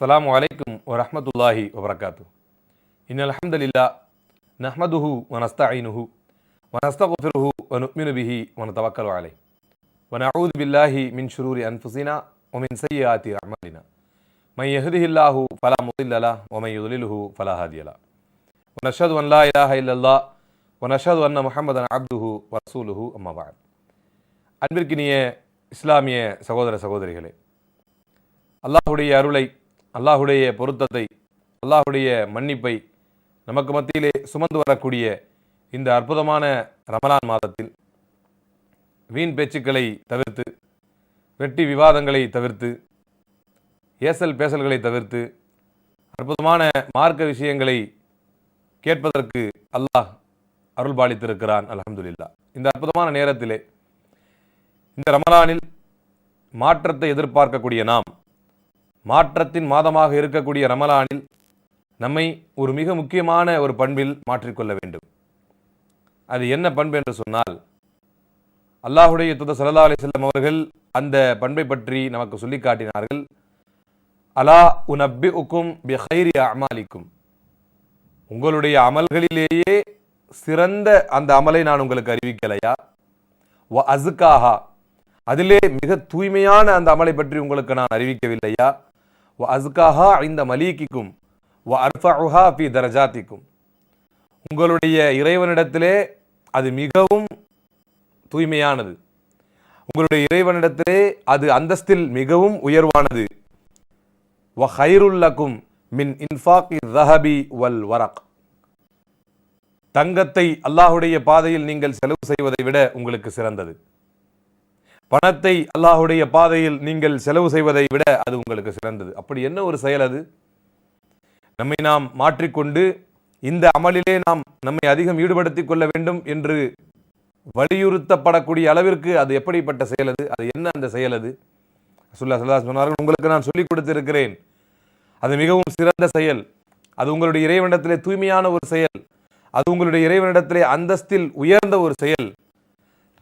السلام عليكم ورحمة الله وبركاته إن الحمد لله نحمده ونستعينه ونستغفره ونؤمن به ونتوكل عليه ونعوذ بالله من شرور أنفسنا ومن سيئات أعمالنا من يهده الله فلا مضل له ومن يضلله فلا هادي له ونشهد أن لا إله إلا الله ونشهد أن محمدا عبده ورسوله أما بعد அன்பிற்கினிய இஸ்லாமிய சகோதர சகோதரிகளே அல்லாஹுடைய அருளை அல்லாஹுடைய பொருத்தத்தை அல்லாஹுடைய மன்னிப்பை நமக்கு மத்தியிலே சுமந்து வரக்கூடிய இந்த அற்புதமான ரமலான் மாதத்தில் வீண் பேச்சுக்களை தவிர்த்து வெட்டி விவாதங்களை தவிர்த்து ஏசல் பேசல்களை தவிர்த்து அற்புதமான மார்க்க விஷயங்களை கேட்பதற்கு அல்லாஹ் அருள்பாலித்திருக்கிறான் அலமதுல்லா இந்த அற்புதமான நேரத்திலே இந்த ரமலானில் மாற்றத்தை எதிர்பார்க்கக்கூடிய நாம் மாற்றத்தின் மாதமாக இருக்கக்கூடிய ரமலானில் நம்மை ஒரு மிக முக்கியமான ஒரு பண்பில் மாற்றிக்கொள்ள வேண்டும். அது என்ன பண்பு என்று சொன்னால் அல்லாஹுடைய துத சல்லா அலிசல்லம் அவர்கள் அந்த பண்பை பற்றி நமக்கு சொல்லி காட்டினார்கள். அலா உனப்பி உக்கும் பிஹைரி அமாலிக்கும். உங்களுடைய அமல்களிலேயே சிறந்த அந்த அமலை நான் உங்களுக்கு அறிவிக்கலையா? வ அசுக்காஹா அதிலே மிக தூய்மையான அந்த அமலை பற்றி உங்களுக்கு நான் அறிவிக்கவில்லையா? வ அஸ்காஹா இந்த மலீக்கிக்கும் வ அர்ஃபஹா ஃபி தரஜாத்திக்கும் உங்களுடைய இறைவனிடத்திலே அது மிகவும் தூய்மையானது. உங்களுடைய இறைவனிடத்திலே அது அந்தஸ்தில் மிகவும் உயர்வானது. வ ஹைருல்லக்கும் மின் இன்ஃபாக் ரஹபி வல் வரக் தங்கத்தை அல்லாஹுடைய பாதையில் நீங்கள் செலவு செய்வதை விட உங்களுக்கு சிறந்தது. பணத்தை அல்லாஹுடைய பாதையில் நீங்கள் செலவு செய்வதை விட அது உங்களுக்கு சிறந்தது. அப்படி என்ன ஒரு செயல் அது? நம்மை நாம் மாற்றிக்கொண்டு இந்த அமலிலே நாம் நம்மை அதிகம் ஈடுபடுத்திக் கொள்ள வேண்டும் என்று வலியுறுத்தப்படக்கூடிய அளவிற்கு அது எப்படிப்பட்ட செயல் அது? அது என்ன அந்த செயல் அது? சுல்லா சல்லா சொன்னார்கள் உங்களுக்கு நான் சொல்லிக் கொடுத்திருக்கிறேன். அது மிகவும் சிறந்த செயல். அது உங்களுடைய இறைவனிடத்திலே தூய்மையான ஒரு செயல். அது உங்களுடைய இறைவனிடத்திலே அந்தஸ்தில் உயர்ந்த ஒரு செயல்.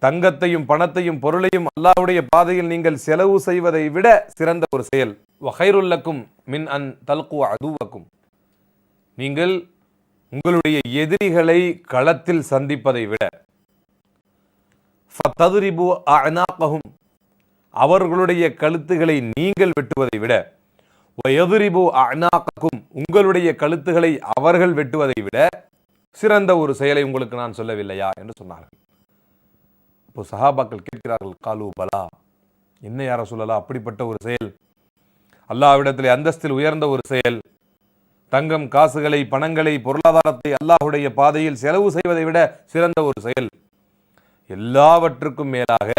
தங்கத்தையும் பணத்தையும் பொருளையும் அல்லாவுடைய பாதையில் நீங்கள் செலவு செய்வதை விட சிறந்த ஒரு செயல். வகைருல்லக்கும் மின் அன் தல்கு அதுவக்கும். நீங்கள் உங்களுடைய எதிரிகளை களத்தில் சந்திப்பதை விட. ஃபததுரிபு அவர்களுடைய கழுத்துகளை நீங்கள் வெட்டுவதை விட. வயதுரிபு அஅனாகக்கும் உங்களுடைய கழுத்துகளை அவர்கள் வெட்டுவதை விட சிறந்த ஒரு செயலை உங்களுக்கு நான் சொல்லவில்லையா? என்று சொன்னார்கள். இப்போ சஹாபாக்கள் கேட்கிறார்கள் காலு பலா. என்ன யார சொல்லலாம் அப்படிப்பட்ட ஒரு செயல். அல்லாவிடத்தில் அந்தஸ்தில் உயர்ந்த ஒரு செயல். தங்கம் காசுகளை பணங்களை பொருளாதாரத்தை அல்லாஹுடைய பாதையில் செலவு செய்வதை விட சிறந்த ஒரு செயல். எல்லாவற்றுக்கும் மேலாக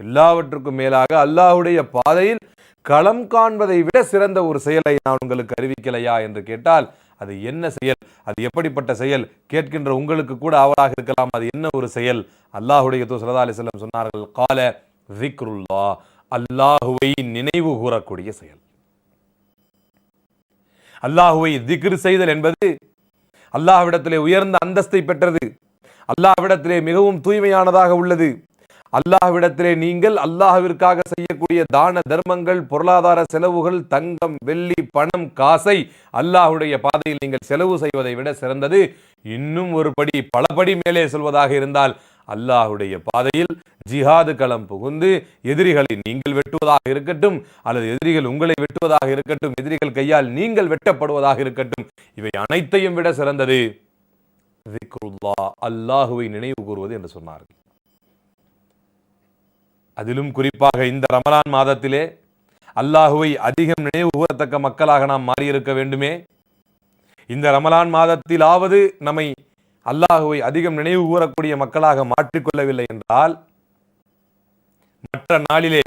எல்லாவற்றுக்கும் மேலாக அல்லாஹுடைய பாதையில் களம் காண்பதை விட சிறந்த ஒரு செயலை நான் உங்களுக்கு அறிவிக்கலையா என்று கேட்டால் அது என்ன செயல்? அது எப்படிப்பட்ட செயல்? கேட்கின்ற உங்களுக்கு கூட ஆவலாக இருக்கலாம். அது என்ன ஒரு செயல்? அல்லாஹுடைய தூ சல்லா அலிஸ்லம் சொன்னார்கள் கால விக்ருல்லா அல்லாஹுவை நினைவு கூறக்கூடிய செயல். அல்லாஹுவை திக்ரு செய்தல் என்பது அல்லாஹ்விடத்திலே உயர்ந்த அந்தஸ்தை பெற்றது. அல்லாஹ்விடத்திலே மிகவும் தூய்மையானதாக உள்ளது. அல்லாஹ்விடத்திலே நீங்கள் அல்லாஹ்விற்காக செய்யக்கூடிய தான தர்மங்கள் பொருளாதார செலவுகள் தங்கம் வெள்ளி பணம் காசை அல்லாஹுடைய பாதையில் நீங்கள் செலவு செய்வதை விட சிறந்தது. இன்னும் ஒரு படி பல படி மேலே சொல்வதாக இருந்தால் அல்லாஹுடைய பாதையில் ஜிஹாது களம் புகுந்து எதிரிகளை நீங்கள் வெட்டுவதாக இருக்கட்டும் அல்லது எதிரிகள் உங்களை வெட்டுவதாக இருக்கட்டும் எதிரிகள் கையால் நீங்கள் வெட்டப்படுவதாக இருக்கட்டும் இவை அனைத்தையும் விட சிறந்தது. அல்லாஹுவை நினைவு கூறுவது என்று சொன்னார்கள். அதிலும் குறிப்பாக இந்த ரமலான் மாதத்திலே அல்லாஹுவை அதிகம் நினைவு கூறத்தக்க மக்களாக நாம் மாறியிருக்க வேண்டுமே. இந்த ரமலான் மாதத்திலாவது நம்மை அல்லாஹுவை அதிகம் நினைவு கூறக்கூடிய மக்களாக மாற்றிக்கொள்ளவில்லை என்றால் மற்ற நாளிலே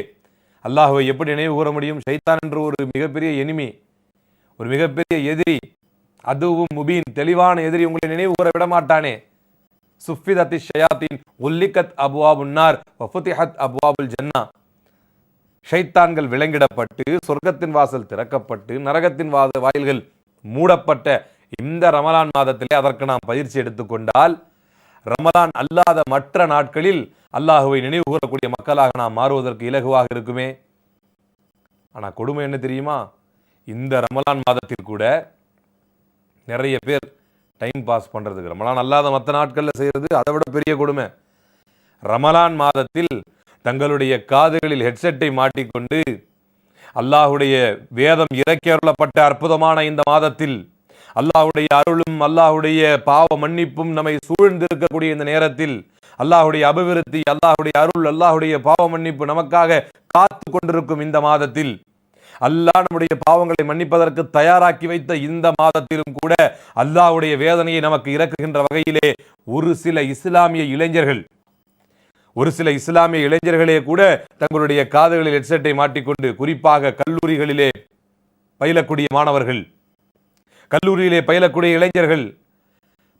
அல்லாஹுவை எப்படி நினைவு கூற முடியும்? சைத்தான் என்று ஒரு மிகப்பெரிய எனிமி ஒரு மிகப்பெரிய எதிரி அதுவும் முபீன் தெளிவான எதிரி உங்களை நினைவு கூற விட மாட்டானே சுஃபிதத்தி ஷயாத்தின் உல்லிகத் அபுவாபுன்னார் வஃபுதிஹத் அபுவாபுல் ஜன்னா. ஷைத்தான்கள் விலங்கிடப்பட்டு சொர்க்கத்தின் வாசல் திறக்கப்பட்டு நரகத்தின் வாத வாயில்கள் மூடப்பட்ட இந்த ரமலான் மாதத்திலே அதற்கு நாம் பயிற்சி எடுத்துக்கொண்டால் ரமலான் அல்லாத மற்ற நாட்களில் அல்லாஹுவை நினைவு கூறக்கூடிய மக்களாக நாம் மாறுவதற்கு இலகுவாக இருக்குமே? ஆனா கொடுமை என்ன தெரியுமா? இந்த ரமலான் மாதத்தில் கூட நிறைய பேர் டைம் பாஸ் பண்ணுறதுக்கு ரமலான் அல்லாத மற்ற நாட்களில் செய்கிறது அதை விட பெரிய கொடுமை. ரமலான் மாதத்தில் தங்களுடைய காதுகளில் ஹெட்செட்டை மாட்டிக்கொண்டு அல்லாஹுடைய வேதம் இறக்கியருளப்பட்ட அற்புதமான இந்த மாதத்தில் அல்லாஹுடைய அருளும் அல்லாஹுடைய பாவ மன்னிப்பும் நம்மை சூழ்ந்திருக்கக்கூடிய இந்த நேரத்தில் அல்லாஹுடைய அபிவிருத்தி அல்லாஹுடைய அருள் அல்லாஹுடைய பாவ மன்னிப்பு நமக்காக காத்து கொண்டிருக்கும் இந்த மாதத்தில் அல்லாஹ் நம்முடைய பாவங்களை மன்னிப்பதற்கு தயாராக்கி வைத்த இந்த மாதத்திலும் கூட அல்லாஹ்வுடைய வேதனையை நமக்கு இறக்குகின்ற வகையிலே ஒரு சில இஸ்லாமிய இளைஞர்கள் ஒரு சில இஸ்லாமிய இளைஞர்களே கூட தங்களுடைய காதுகளில் ஹெட்செட்டை மாட்டிக்கொண்டு குறிப்பாக கல்லூரிகளிலே பயிலக்கூடிய மாணவர்கள் கல்லூரியிலே பயிலக்கூடிய இளைஞர்கள்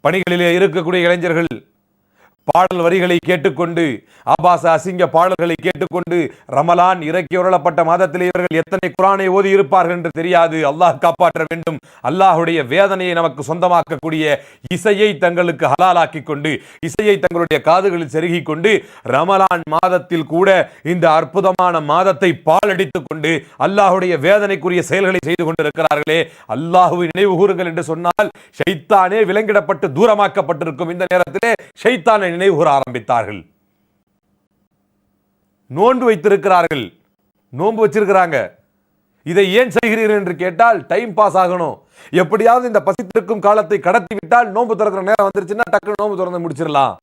பணிகளிலே இருக்கக்கூடிய இளைஞர்கள் பாடல் வரிகளை கேட்டுக்கொண்டு ஆபாச அசிங்க பாடல்களை கேட்டுக்கொண்டு ரமலான் இறக்கி உரளப்பட்ட மாதத்தில் இவர்கள் எத்தனை குரானை ஓதி இருப்பார்கள் என்று தெரியாது. அல்லாஹ் காப்பாற்ற வேண்டும். அல்லாஹுடைய வேதனையை நமக்கு சொந்தமாக்கக்கூடிய இசையை தங்களுக்கு ஹலாலாக்கி கொண்டு இசையை தங்களுடைய காதுகளில் செருகிக் கொண்டு ரமலான் மாதத்தில் கூட இந்த அற்புதமான மாதத்தை பாலடித்துக் கொண்டு அல்லாஹுடைய வேதனைக்குரிய செயல்களை செய்து கொண்டிருக்கிறார்களே. அல்லாஹுவை நினைவு கூறுங்கள் என்று சொன்னால் ஷைத்தானே விலங்கிடப்பட்டு தூரமாக்கப்பட்டிருக்கும். இந்த நேரத்திலே ஷைத்தானை நினைவுகூற ஆரம்பித்தார்கள். நோன்பு வைத்திருக்கிறார்கள். நோன்பு வச்சிருக்கிறாங்க. இதை ஏன் செய்கிறீர்கள் என்று கேட்டால் டைம் பாஸ் ஆகணும். எப்படியாவது இந்த பசித்திருக்கும் காலத்தை கடத்தி விட்டால் நோன்பு திறக்கிற நேரம் வந்துருச்சுன்னா டக்குனு நோன்பு திறந்து முடிச்சிடலாம்.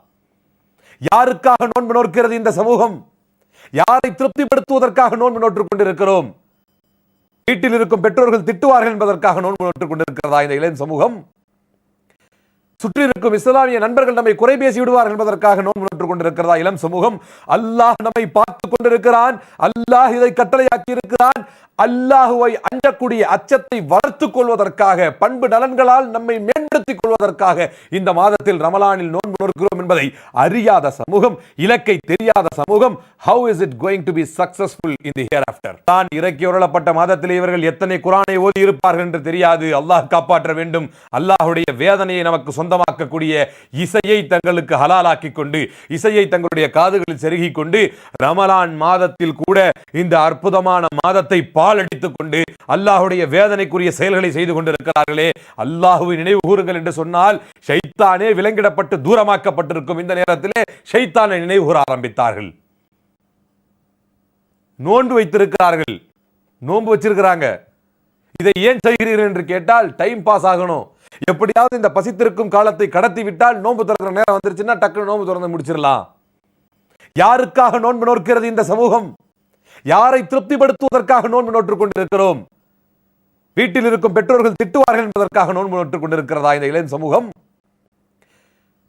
யாருக்காக நோன்பு நோக்கிறது இந்த சமூகம்? யாரை திருப்திப்படுத்துவதற்காக நோன்பு நோற்றுக் கொண்டிருக்கிறோம்? வீட்டில் இருக்கும் பெற்றோர்கள் திட்டுவார்கள் என்பதற்காக நோன்பு நோற்றுக் கொண்டிருக்கிறதா இந்த இளைஞர் சமூகம்? சுற்றி இருக்கும் இஸ்லாமிய நண்பர்கள் நம்மை குறை பேசி விடுவார்கள் என்பதற்காக நோன்பு நோற்றுக் கொண்டிருக்கிறதா இளம் சமூகம்? அல்லாஹ் நம்மை பார்த்து கொண்டிருக்கிறான். அல்லாஹ் இதை கட்டளையாக்கி இருக்கிறான் அல்லாஹுவை அஞ்சக்கூடிய அச்சத்தை வளர்த்துக் கொள்வதற்காக பண்பு நலன்களால் நம்மை மேம்படுத்திக் கொள்வதற்காக இந்த மாதத்தில் ரமலானில் நோன்பு நோக்கிறோம் என்பதை அறியாத சமூகம் இலக்கை தெரியாத சமூகம் how is it going to be successful in the hereafter தான் இறக்கி உரளப்பட்ட மாதத்தில் இவர்கள் எத்தனை குரானை ஓதி இருப்பார்கள் என்று தெரியாது. அல்லாஹ் காப்பாற்ற வேண்டும். அல்லாஹுடைய வேதனையை நமக்கு சொந்தமாக்கக்கூடிய இசையை தங்களுக்கு ஹலாலாக்கி கொண்டு இசையை தங்களுடைய காதுகளில் செருகிக் கொண்டு ரமலான் மாதத்தில் கூட இந்த அற்புதமான மாதத்தை பாலடித்துக் கொண்டு அல்லாஹுடைய வேதனைக்குரிய செயல்களை செய்து கொண்டிருக்கிறார்களே. அல்லாஹுவை நினைவு கூறுங்கள் என்று சொன்னால் ஷைத்தானே விலங்கிடப்பட்டு தூரமாக்கப்பட்டிருக்கும். இந்த நேரத்திலே ஷைத்தானை நினைவு கூற ஆரம்பித்தார்கள். நோன்பு வைத்திருக்கிறார்கள். நோன்பு வச்சிருக்கிறாங்க. இதை ஏன் செய்கிறீர்கள் என்று கேட்டால் டைம் பாஸ் ஆகணும். எப்படியாவது இந்த பசித்திருக்கும் காலத்தை கடத்தி விட்டால் நோன்பு திறக்கிற நேரம் வந்துருச்சுன்னா டக்குனு நோன்பு திறந்து முடிச்சிடலாம். யாருக்காக நோன்பு நோக்கிறது இந்த சமூகம்? யாரை திருப்திப்படுத்துவதற்காக நோன்பு நோற்றுக் கொண்டிருக்கிறோம்? வீட்டில் இருக்கும் பெற்றோர்கள் திட்டுவார்கள் என்பதற்காக நோன்பு நோற்றுக் கொண்டிருக்கிறதா இந்த இளைஞர் சமூகம்?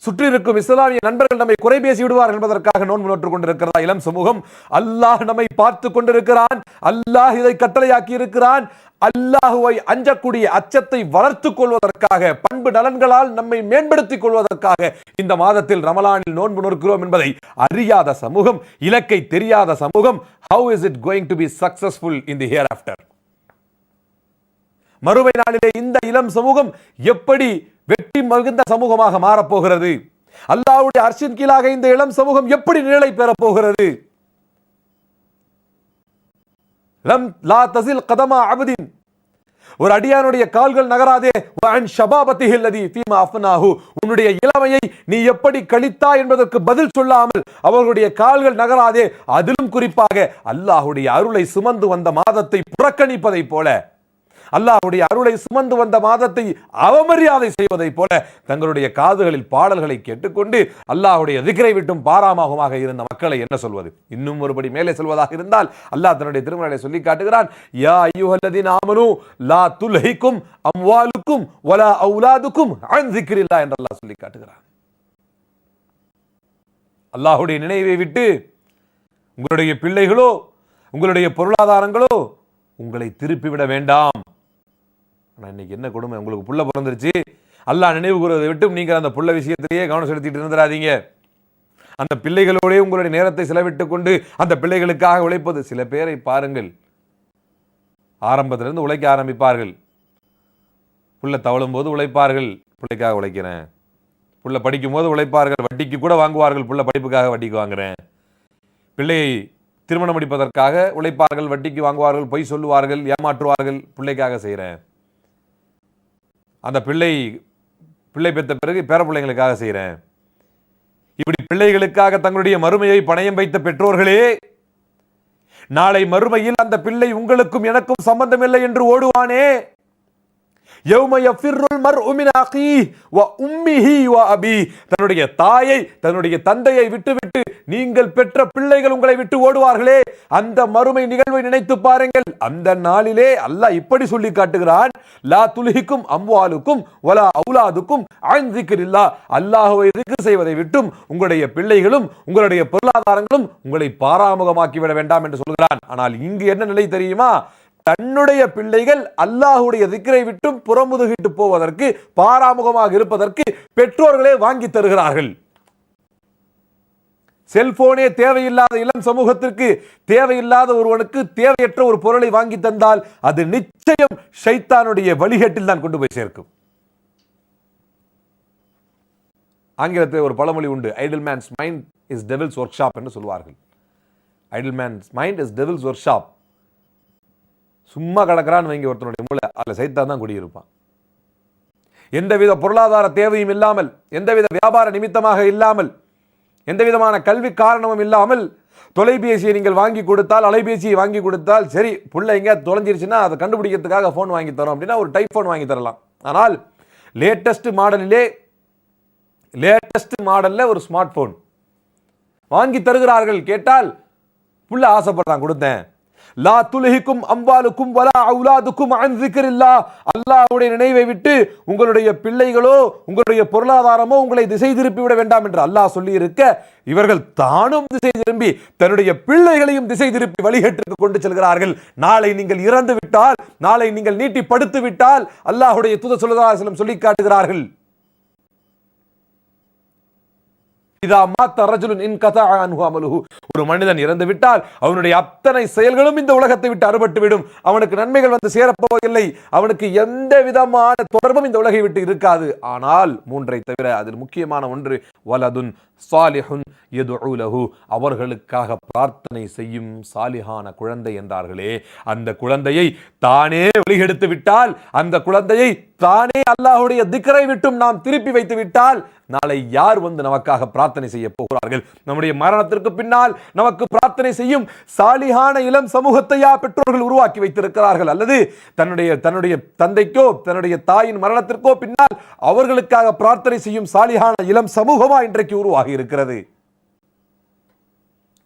சுற்றி இருக்கும் இஸ்லாமிய நண்பர்கள் நம்மை குறை பேசி விடுவார்கள் என்பதற்காக நோன்பு நோற்றுக் கொண்டிருக்கிறதா இளம் சமூகம்? அல்லாஹ் நம்மை பார்த்து கொண்டிருக்கிறான். அல்லாஹ் இதை கட்டளையாக்கி இருக்கிறான் அல்லாஹுவை அஞ்சக்கூடிய அச்சத்தை வளர்த்துக் கொள்வதற்காக பண்பு நலன்களால் நம்மை மேம்படுத்திக் கொள்வதற்காக இந்த மாதத்தில் ரமலானில் நோன்பு நோக்கிறோம் என்பதை அறியாத சமூகம் இலக்கை தெரியாத சமூகம் how is it going to be successful in the hereafter மறுமை நாளிலே இந்த இளம் சமூகம் எப்படி வெற்றி மிகுந்த சமூகமாக மாறப்போகிறது? அல்லாஹ்வுடைய அர்ஷின் கீழாக இந்த இளம் சமூகம் எப்படி நிழலை பெறப்போகிறது லா தசில் கதமா அபதின். ஒரு அடியானுடைய கால்கள் நகராதே உன்னுடைய இளமையை நீ எப்படி கழித்தா என்பதற்கு பதில் சொல்லாமல் அவர்களுடைய கால்கள் நகராதே அதிலும் குறிப்பாக அல்லாஹ்வுடைய அருளை சுமந்து வந்த மாதத்தை புறக்கணிப்பதைப் போல. அல்லாஹ்வுடைய அருளை சுமந்து வந்த மாதத்தை அவமரியாதை செய்வதைப் போல தங்களுடைய காதுகளில் பாடல்களை கேட்டுக்கொண்டு அல்லாஹ்வுடைய திக்கரை விட்டும் பாராமகமாக இருந்த மக்களை என்ன சொல்வது? இன்னும் ஒருபடி மேலே சொல்வதாக இருந்தால் அல்லாஹ் தன்னுடைய திருமணத்தை சொல்லி காட்டுகிறான் யா ஐயுஹல்லதீன ஆமனு லா துல்ஹிக்கும் அம்வாலுக்கும் வலா அவுலாதுக்கும் அன் திக்ரில்லா என்று அல்லாஹ் சொல்லி காட்டுகிறான். அல்லாஹுடைய நினைவை விட்டு உங்களுடைய பிள்ளைகளோ உங்களுடைய பொருளாதாரங்களோ உங்களை திருப்பிவிட வேண்டாம். இன்னைக்கு என்ன கொடுமை? உங்களுக்கு புள்ள பிறந்துருச்சு. அல்லாஹ் நினைவு கூறுவதை விட்டு நீங்கள் அந்த புள்ள விஷயத்திலேயே கவனம் செலுத்திட்டு இருந்துடாதீங்க அந்த பிள்ளைகளோடய உங்களுடைய நேரத்தை செலவிட்டு கொண்டு அந்த பிள்ளைகளுக்காக உழைப்பது. சில பேரை பாருங்கள். ஆரம்பத்திலிருந்து உழைக்க ஆரம்பிப்பார்கள். புள்ள தவழும் போது உழைப்பார்கள். பிள்ளைக்காக உழைக்கிறேன். புள்ள படிக்கும் போது உழைப்பார்கள். வட்டிக்கு கூட வாங்குவார்கள். புள்ள படிப்புக்காக வட்டிக்கு வாங்குறேன். பிள்ளையை திருமணம் முடிப்பதற்காக உழைப்பார்கள். வட்டிக்கு வாங்குவார்கள். பொய் சொல்லுவார்கள். ஏமாற்றுவார்கள். பிள்ளைக்காக செய்கிறேன் அந்த பிள்ளை பிள்ளை பெற்ற பிறகு பேர பிள்ளைங்களுக்காக செய்கிறேன். இப்படி பிள்ளைகளுக்காக தங்களுடைய மறுமையை பணயம் வைத்த பெற்றோர்களே நாளை மறுமையில் அந்த பிள்ளை உங்களுக்கும் எனக்கும் சம்பந்தமில்லை என்று ஓடுவானே. தன்னுடைய தாயை தன்னுடைய தந்தையை விட்டுவிட்டு நீங்கள் பெற்ற பிள்ளைகள் உங்களை விட்டு ஓடுவார்களே. அந்த மறுமை நிகழ்வை நினைத்து பாருங்கள். அந்த நாளிலே அல்லாஹ் இப்படி சொல்லி காட்டுகிறான். லா துலிஹிக்கும் அம்வாலுக்கும் வலா அவுலாதுக்கும் அன் அல்லாஹுவை அல்லாஹ்வை செய்வதை விட்டும் உங்களுடைய பிள்ளைகளும் உங்களுடைய பொருளாதாரங்களும் உங்களை பாராமுகமாக்கி விட வேண்டாம் என்று சொல்கிறான். ஆனால் இங்கு என்ன நிலை தெரியுமா? தன்னுடைய பிள்ளைகள் அல்லாஹுடைய திக்கரை விட்டும் புறமுதுகிட்டு போவதற்கு பாராமுகமாக இருப்பதற்கு பெற்றோர்களே வாங்கி தருகிறார்கள். செல்போனே தேவையில்லாத இளம் சமூகத்திற்கு தேவையில்லாத ஒருவனுக்கு தேவையற்ற ஒரு பொருளை வாங்கி தந்தால் அது நிச்சயம் ஷைத்தானுடைய வழிகட்டில் தான் கொண்டு போய் சேர்க்கும். ஆங்கிலத்தில் ஒரு பழமொழி உண்டு idle man's mind is devil's workshop என்று சொல்வார்கள். Idle man's mind is devil's workshop சும்மா கிடக்கிறான்னு வைங்க ஒருத்தனுடைய மூளை. அதில் சைத்தான் தான் குடியிருப்பான். எந்தவித பொருளாதார தேவையும் இல்லாமல் எந்தவித வியாபார நிமித்தமாக இல்லாமல் எந்த விதமான கல்வி காரணமும் இல்லாமல் தொலைபேசியை நீங்கள் வாங்கி கொடுத்தால் அலைபேசியை வாங்கி கொடுத்தால் சரி பிள்ளை எங்கே தொலைஞ்சிருச்சுன்னா அதை கண்டுபிடிக்கிறதுக்காக ஃபோன் வாங்கி தரோம் அப்படின்னா ஒரு டைப் ஃபோன் வாங்கி தரலாம். ஆனால் லேட்டஸ்ட் மாடலிலே லேட்டஸ்ட் மாடலில் ஒரு ஸ்மார்ட் ஃபோன் வாங்கி தருகிறார்கள் கேட்டால் புள்ள ஆசைப்படுறான் கொடுத்தேன். லா துலகிக்கும் அம்பாலுக்கும் வலா அவுலாதுக்கும் அன் திக்ரில்லா அல்லாஹ்வுடைய நினைவை விட்டு உங்களுடைய பிள்ளைகளோ உங்களுடைய பொருளாதாரமோ உங்களை திசை திருப்பி விட வேண்டாம் என்று அல்லாஹ் சொல்லி இருக்க இவர்கள் தானும் திசை திரும்பி தன்னுடைய பிள்ளைகளையும் திசை திருப்பி வழிகேட்டுக்கு கொண்டு செல்கிறார்கள். நாளை நீங்கள் இறந்து விட்டால் நாளை நீங்கள் நீட்டி படுத்து விட்டால் அல்லாஹுடைய தூத சொல்லதாசலம் சொல்லி காட்டுகிறார்கள். இதா மாத்த ரஜுலுன் இன் கதா அன்ஹு ஒரு மனிதன் இறந்து விட்டால் அவனுடைய அத்தனை செயல்களும் இந்த உலகத்தை விட்டு அறுபட்டு விடும். அவனுக்கு நன்மைகள் வந்து சேரப்போவதில்லை. அவனுக்கு எந்த விதமான தொடர்பும் இந்த உலகை விட்டு இருக்காது. ஆனால் மூன்றை தவிர அதில் முக்கியமான ஒன்று வலதுன் சாலிஹுன் அவர்களுக்காக பிரார்த்தனை செய்யும் சாலிஹான குழந்தை என்றார்களே. அந்த குழந்தையை தானே வெளியெடுத்து விட்டால் அந்த குழந்தையை தானே அல்லாஹுடைய திக்கரை விட்டும் நாம் திருப்பி வைத்து விட்டால் நாளை யார் வந்து நமக்காக பிரார்த்தனை பிரார்த்தனை செய்ய போகிறார்கள். நம்முடைய மரணத்திற்கு பின்னால் நமக்கு பிரார்த்தனை செய்யும் சாலிகான இளம் சமூகத்தையா பெற்றோர்கள் உருவாக்கி வைத்திருக்கிறார்கள். அல்லது தன்னுடைய தன்னுடைய தந்தைக்கோ தன்னுடைய தாயின் மரணத்திற்கோ பின்னால் அவர்களுக்காக பிரார்த்தனை செய்யும் சாலிகான இளம் சமூகமா இன்றைக்கு உருவாகி இருக்கிறது.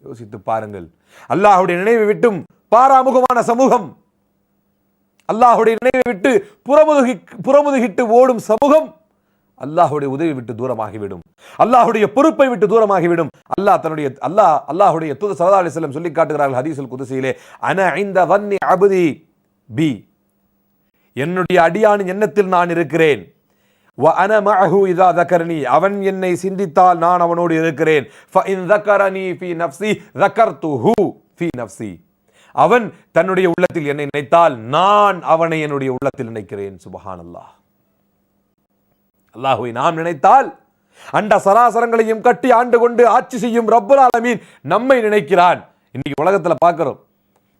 யோசித்து பாருங்கள். அல்லாஹுடைய நினைவை விட்டும் பாராமுகமான சமூகம். அல்லாஹுடைய நினைவை விட்டு புறமுதுகி புறமுதுகிட்டு ஓடும் சமூகம். அல்லாஹுடைய உதவி விட்டு தூரமாகிவிடும். அல்லாஹுடைய பொறுப்பை விட்டு தூரமாகிவிடும். அல்லாஹ் தன்னுடைய அல்லாஹ் அல்லாஹுடைய தூத சல்லா அலி செல்லம் சொல்லி காட்டுகிறார்கள் ஹதீசுல் குதிசையிலே அன ஐந்த வன்னி அபுதி பி. என்னுடைய அடியானின் எண்ணத்தில் நான் இருக்கிறேன். அன இதா அவன் என்னை சிந்தித்தால் நான் அவனோடு இருக்கிறேன். அவன் தன்னுடைய உள்ளத்தில் என்னை நினைத்தால் நான் அவனை என்னுடைய உள்ளத்தில் நினைக்கிறேன். சுபஹானல்லாஹ். அல்லாஹுவை நாம் நினைத்தால் அண்ட சராசரங்களையும் கட்டி ஆண்டு கொண்டு ஆட்சி செய்யும் ரப்புல் ஆலமீன் நம்மை நினைக்கிறான். இன்னைக்கு உலகத்தில் பார்க்குறோம்.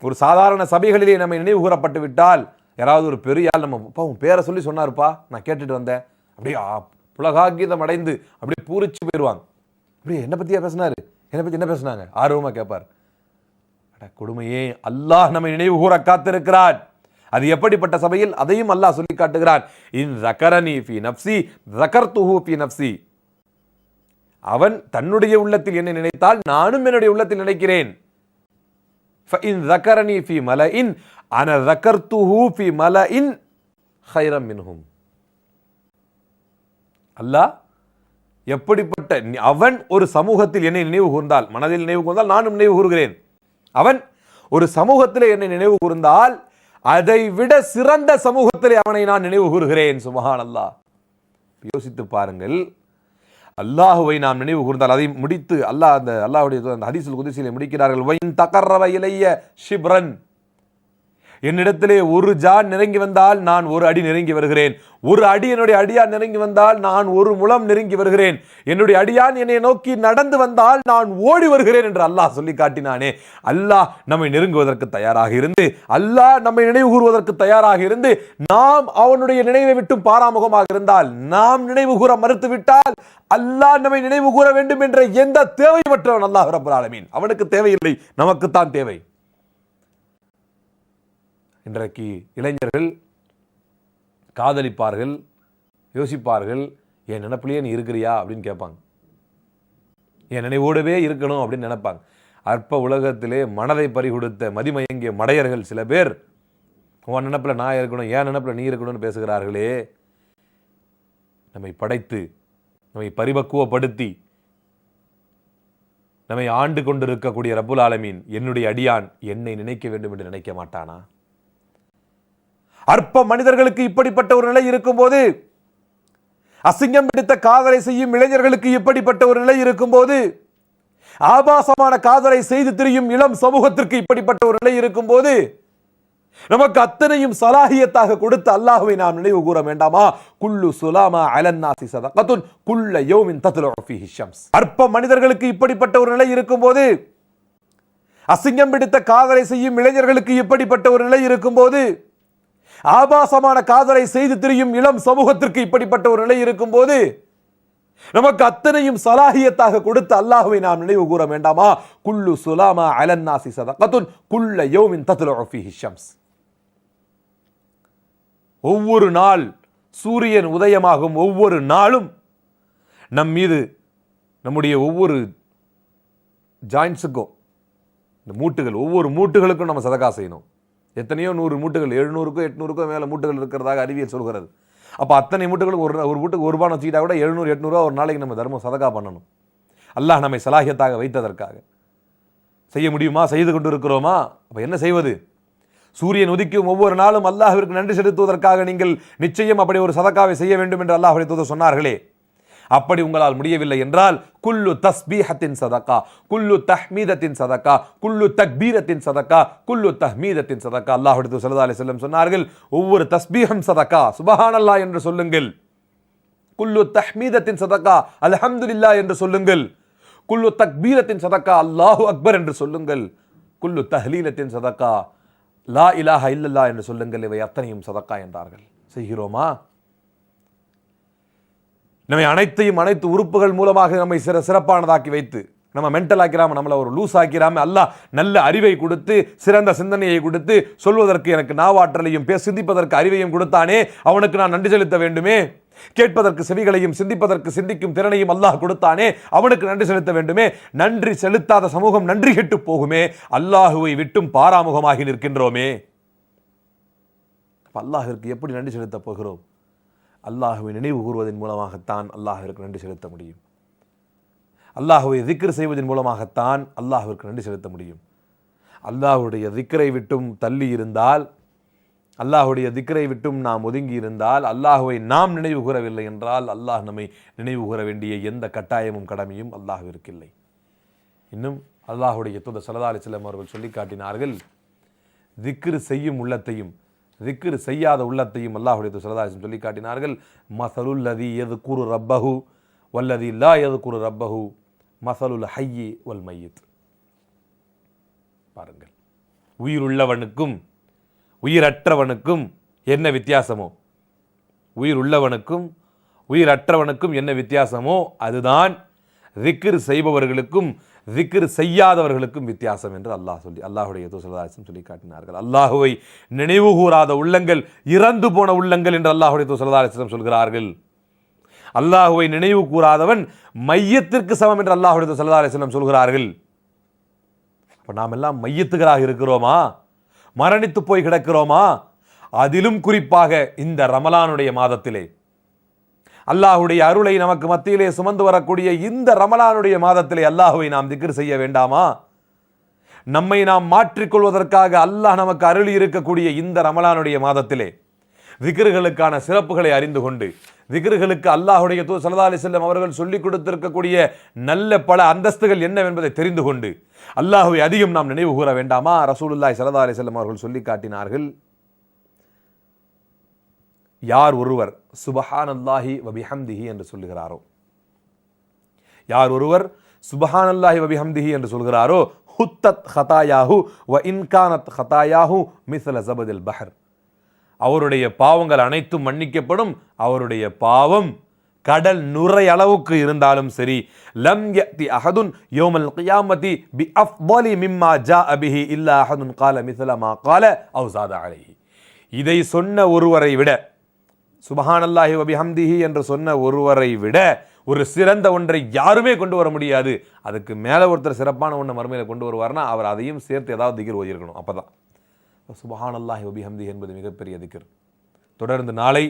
ஒரு சாதாரண சபைகளிலே நம்ம நினைவு கூறப்பட்டு விட்டால் யாராவது ஒரு பெரிய ஆள் நம்ம அப்பா உன் பேரை சொல்லி சொன்னார்ப்பா நான் கேட்டுட்டு வந்தேன். அப்படியே புலகாகீதம் அடைந்து அப்படியே பூரிச்சு போயிடுவாங்க அப்படியே என்னை பற்றியா பேசினாரு? என்னை பற்றி என்ன பேசுனாங்க? ஆர்வமாக கேட்பார் அட கொடுமையே அல்லாஹ் நம்மை நினைவு கூற காத்திருக்கிறான். அது எப்படிப்பட்ட சபையில்? அதையும் அல்லாஹ் சொல்லி காட்டுகிறான் இன் ரக்கரனி ஃபி நப்சி ரக்கர்துஹு ஃபி நப்சி அவன் தன்னுடைய உள்ளத்தில் என்னை நினைத்தால் நானும் என்னுடைய உள்ளத்தில் நினைக்கிறேன். ஃபஇன் ரக்கரனி ஃபி மலஇன் அன ரக்கர்துஹு ஃபி மலஇன் ஹைரம் மின்ஹும். அல்லாஹ் எப்படிப்பட்ட அவன் ஒரு சமூகத்தில் என்னை நினைவு கூர்ந்தால் மனதில் நினைவு கூர்ந்தால் நானும் நினைவு கூறுகிறேன். அவன் ஒரு சமூகத்தில் என்னை நினைவு கூர்ந்தால் அதை விட சிறந்த சமூகத்திலே அவனை நான் நினைவு கூறுகிறேன் சுமகான் அல்லாஹ் யோசித்து பாருங்கள். அல்லாஹுவை நாம் நினைவு கூர்ந்தால் அதை முடித்து அல்லாஹ் அந்த அல்லாஹுடைய அந்த ஹதீஸுல் குதிசிலே முடிக்கிறார்கள். வைன் தகர்ரவ இலைய ஷிப்ரன் என்னிடத்திலே ஒரு ஜான் நெருங்கி வந்தால் நான் ஒரு அடி நெருங்கி வருகிறேன். ஒரு அடி என்னுடைய அடியான் நெருங்கி வந்தால் நான் ஒரு முளம் நெருங்கி வருகிறேன். என்னுடைய அடியான் என்னை நோக்கி நடந்து வந்தால் நான் ஓடி வருகிறேன் என்று அல்லாஹ் சொல்லி காட்டினானே. அல்லாஹ் நம்மை நெருங்குவதற்கு தயாராக இருந்து அல்லாஹ் நம்மை நினைவு கூறுவதற்கு தயாராக இருந்து நாம் அவனுடைய நினைவை விட்டும் பாராமுகமாக இருந்தால் நாம் நினைவு கூற மறுத்துவிட்டால் அல்லாஹ் நம்மை நினைவு கூற வேண்டும் என்ற எந்த தேவையற்றவன் அல்லாஹ் ரபுல் ஆலமீன். அவனுக்கு தேவையில்லை நமக்குத்தான் தேவை. இன்றைக்கு இளைஞர்கள் காதலிப்பார்கள் யோசிப்பார்கள் என் நினப்பிலேயே நீ இருக்கிறியா? அப்படின்னு கேட்பாங்க. என் நினைவோடவே இருக்கணும் அப்படின்னு நினைப்பாங்க. அற்ப உலகத்திலே மனதை பறிகொடுத்த மதிமயங்கிய மடையர்கள் சில பேர் உன் நினப்பில் நான் இருக்கணும் என் நினப்பில் நீ இருக்கணும்னு பேசுகிறார்களே. நம்மை படைத்து நம்மை பரிபக்குவப்படுத்தி நம்மை ஆண்டு கொண்டிருக்கக்கூடிய ரப்புல் ஆலமீன் என்னுடைய அடியான் என்னை நினைக்க வேண்டும் என்று நினைக்க மாட்டானா? அற்ப மனிதர்களுக்கு இப்படிப்பட்ட ஒரு நிலை இருக்கும்போது அசிங்கம் பிடித்த காதலை செய்யும் இளைஞர்களுக்கு இப்படிப்பட்ட ஒரு நிலை இருக்கும்போது ஆபாசமான காதலை செய்து திரியும் இளம் சமூகத்திற்கு இப்படிப்பட்ட ஒரு நிலை இருக்கும்போது நமக்கு அத்தனையும் சலாஹியத்தாக கொடுத்த அல்லாஹுவை நாம் நினைவு கூற வேண்டாமா? குல்லு சுலாமா அலன்னாசி சதகத்துன் குல்ல யோமின் தத்லு ஹிஷம்ஸ் அற்ப மனிதர்களுக்கு இப்படிப்பட்ட ஒரு நிலை இருக்கும்போது அசிங்கம் பிடித்த காதலை செய்யும் இளைஞர்களுக்கு இப்படிப்பட்ட ஒரு நிலை இருக்கும்போது ஆபாசமான காதலை செய்து திரியும் இளம் சமூகத்திற்கு இப்படிப்பட்ட ஒரு நிலை இருக்கும்போது நமக்கு அத்தனையும் சலாஹியத்தாக கொடுத்து அல்லாஹுவை நாம் நினைவு கூற வேண்டாமா? குல்லு சுலாமா அலன்னாசி சதகத்துன் குல்ல யோமின் தத்லு ஃபீஹி ஷம்ஸ். ஒவ்வொரு நாள் சூரியன் உதயமாகும் ஒவ்வொரு நாளும் நம் மீது நம்முடைய ஒவ்வொரு ஜாயின்ஸுக்கும் இந்த மூட்டுகள் ஒவ்வொரு மூட்டுகளுக்கும் நம்ம சதகா செய்யணும். எத்தனையோ நூறு மூட்டுகள் எழுநூறுக்கோ எட்நூறுக்கோ மேலே மூட்டுகள் இருக்கிறதாக அறிவியல் சொல்கிறது. அப்போ அத்தனை மூட்டுகளுக்கு ஒரு ஒரு மூட்டுக்கு ஒரு ரூபாய் வச்சுக்கிட்டா கூட எழுநூறு எட்நூறுவா ஒரு நாளைக்கு நம்ம தர்மம் சதகா பண்ணணும். அல்லாஹ் நம்மை சலாகியத்தாக வைத்ததற்காக. செய்ய முடியுமா? செய்து கொண்டு இருக்கிறோமா அப்போ என்ன செய்வது? சூரியன் உதிக்கும் ஒவ்வொரு நாளும் அல்லாஹிற்கு நன்றி செலுத்துவதற்காக நீங்கள் நிச்சயம் அப்படி ஒரு சதக்காவை செய்ய வேண்டும் என்று அல்லாஹ் தூதர் சொன்னார்களே. அப்படி உங்களால் முடியவில்லை என்றால் குல்லு தஸ்பீஹத்தின் சதக்கா குல்லு தஹ்மீதத்தின் சதக்கா குல்லு தக்பீரத்தின் சதக்கா குல்லு தஹ்மீதத்தின் சதக்கா. அல்லாஹ் சல்லா அலி செல்லம் சொன்னார்கள் ஒவ்வொரு தஸ்பீஹம் சதக்கா சுபஹானல்லா என்று சொல்லுங்கள். குல்லு தஹ்மீதத்தின் சதக்கா அல்ஹம்துலில்லா என்று சொல்லுங்கள். குல்லு தக்பீரத்தின் சதக்கா அல்லாஹு அக்பர் என்று சொல்லுங்கள். குல்லு தஹ்லீலத்தின் சதக்கா லா இலாஹ இல்லல்லா என்று சொல்லுங்கள். இவை அத்தனையும் சதக்கா என்றார்கள். செய்கிறோமா? நம்மை அனைத்தையும் அனைத்து உறுப்புகள் மூலமாக நம்மை சிற சிறப்பானதாக்கி வைத்து நம்ம மென்டல் ஆக்கிறாம நம்மளை ஒரு லூஸ் ஆக்கிறாம அல்லாஹ் நல்ல அறிவை கொடுத்து சிறந்த சிந்தனையை கொடுத்து சொல்வதற்கு எனக்கு நாவாற்றலையும் பே சிந்திப்பதற்கு அறிவையும் கொடுத்தானே அவனுக்கு நான் நன்றி செலுத்த வேண்டுமே? கேட்பதற்கு செவிகளையும் சிந்திப்பதற்கு சிந்திக்கும் திறனையும் அல்லாஹ் கொடுத்தானே அவனுக்கு நன்றி செலுத்த வேண்டுமே? நன்றி செலுத்தாத சமூகம் நன்றி கெட்டு போகுமே? அல்லாஹுவை விட்டும் பாராமுகமாகி நிற்கின்றோமே? அல்லாஹிற்கு எப்படி நன்றி செலுத்தப் போகிறோம்? அல்லாஹுவை நினைவு கூறுவதன் மூலமாகத்தான் அல்லாஹிற்கு நன்றி செலுத்த முடியும். அல்லாஹுவை திக்ர் செய்வதன் மூலமாகத்தான் அல்லாஹுவிற்கு நன்றி செலுத்த முடியும். அல்லாஹுடைய திக்கரை விட்டும் தள்ளி இருந்தால் அல்லாஹுடைய திக்கரை விட்டும் நாம் ஒதுங்கி இருந்தால் அல்லாஹுவை நாம் நினைவு கூறவில்லை என்றால் அல்லாஹ் நம்மை நினைவு கூற வேண்டிய எந்த கட்டாயமும் கடமையும் அல்லாஹுவிற்கு இல்லை. இன்னும் அல்லாஹுடைய தூத சலதாலி அலிஸ்லாம் அவர்கள் சொல்லி காட்டினார்கள் திக்ரு செய்யும் உள்ளத்தையும் திக்ரு செய்யாத உள்ளத்தையும் அல்லாஹுடைய தூதர் சொல்லி காட்டினார்கள். மசலுல்லதி எது குரு ரப்பஹு வல்லதி லா எது குரு ரப்பஹு மசலுல் ஹையி வல் மையத். பாருங்கள். உயிருள்ளவனுக்கும் உயிரற்றவனுக்கும் என்ன வித்தியாசமோ? உயிர் உள்ளவனுக்கும் உயிரற்றவனுக்கும் என்ன வித்தியாசமோ? அதுதான் திக்ர் செய்பவர்களுக்கும் திக்ர் செய்யாதவர்களுக்கும் வித்தியாசம் என்று அல்லாஹ் சொல்லி அல்லாஹுடைய தூசலாசம் சொல்லி காட்டினார்கள் அல்லாஹுவை நினைவு கூறாத உள்ளங்கள் இறந்து போன உள்ளங்கள் என்று அல்லாஹுடைய தூசலாசம் சொல்கிறார்கள். அல்லாஹுவை நினைவு கூறாதவன் மையத்திற்கு சமம் என்று அல்லாஹுடைய தூசலாசனம் சொல்கிறார்கள். அப்போ நாம் எல்லாம் மையத்துகளாக இருக்கிறோமா? மரணித்து போய் கிடக்கிறோமா? அதிலும் குறிப்பாக இந்த ரமலானுடைய மாதத்திலே அல்லாஹுடைய அருளை நமக்கு மத்தியிலே சுமந்து வரக்கூடிய இந்த ரமலானுடைய மாதத்திலே அல்லாஹுவை நாம் திக்ர் செய்ய வேண்டாமா? நம்மை நாம் மாற்றிக்கொள்வதற்காக அல்லாஹ் நமக்கு அருளி இருக்கக்கூடிய இந்த ரமலானுடைய மாதத்திலே திக்ருகளுக்கான சிறப்புகளை அறிந்து கொண்டு திக்ருகளுக்கு அல்லாஹுடைய தூ சல்லா அலி செல்லம் அவர்கள் சொல்லிக் கொடுத்திருக்கக்கூடிய நல்ல பல அந்தஸ்துகள் என்னவென்பதை தெரிந்து கொண்டு அல்லாஹுவை அதிகம் நாம் நினைவு கூற வேண்டாமா? ரசூலுல்லாய் சல்லா அலி செல்லம் அவர்கள் சொல்லி காட்டினார்கள் யார் ஒருவர் சுபஹான் அல்லாஹி வபிஹம்திஹி என்று சொல்லுகிறாரோ? யார் ஒருவர் சுபஹான் அல்லாஹி வபிஹம்திஹி என்று சொல்கிறாரோ ஹுத்தத் ஹதாயாஹு வ இன்கானத் ஹதாயாஹு மிஸ்ல ஜபதில் பஹர். அவருடைய பாவங்கள் அனைத்தும் மன்னிக்கப்படும். அவருடைய பாவம் கடல் நுரை அளவுக்கு இருந்தாலும் சரி லம் யத்தி அஹதுன் யோமல் கியாமதி பி அஃபலி மிம்மா ஜா அபிஹி இல்லா அஹதுன் கால மிஸ்ல மா கால அவுசாதா அலைஹி. இதை சொன்ன ஒருவரை விட சுபஹானல்லாஹி வபிஹம்திஹி என்று சொன்ன ஒருவரை விட ஒரு சிறந்த ஒன்றை யாருமே கொண்டு வர முடியாது. அதுக்கு மேலே ஒருத்தர் சிறப்பான ஒன்றை மறுமையில் கொண்டு வருவார்னா அவர் அதையும் சேர்த்து ஏதாவது திகிர் ஓதியிருக்கணும். அப்பதான். சுபஹானல்லாஹி வபிஹம்தி என்பது மிகப்பெரிய திகிர். தொடர்ந்து நாளை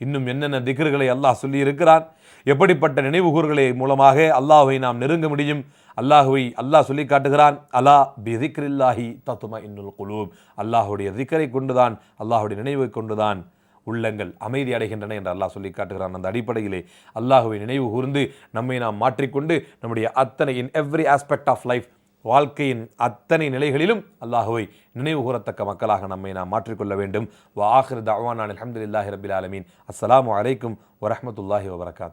இன்னும் என்னென்ன திக்ருகளை அல்லாஹ் சொல்லி இருக்கிறான் எப்படிப்பட்ட நினைவுகூர்களை மூலமாக அல்லாஹுவை நாம் நெருங்க முடியும் அல்லாஹுவை அல்லாஹ் சொல்லி காட்டுகிறான் அலா பிதிக்ரில்லாஹி தத்துமா இன்னுல் குலூப். அல்லாஹுடைய திக்கரை கொண்டுதான் அல்லாஹுடைய நினைவை கொண்டுதான் உள்ளங்கள் அமைதி அடைகின்றன என்று அல்லாஹ் சொல்லி காட்டுகிறான். அந்த அடிப்படையிலே அல்லாஹுவை நினைவு கூர்ந்து நம்மை நாம் மாற்றிக்கொண்டு நம்முடைய அத்தனை in every aspect of life வாழ்க்கையின் அத்தனை நிலைகளிலும் அல்லாஹுவை நினைவு கூறத்தக்க மக்களாக நம்மை நாம் மாற்றிக்கொள்ள வேண்டும். வா ஆஹிர் தவான் அலமதுல்லாஹி ரபில் ஆலமீன். அஸ்லாம் வலைக்கும் வரமத்துல்லாஹி வபரகாத்.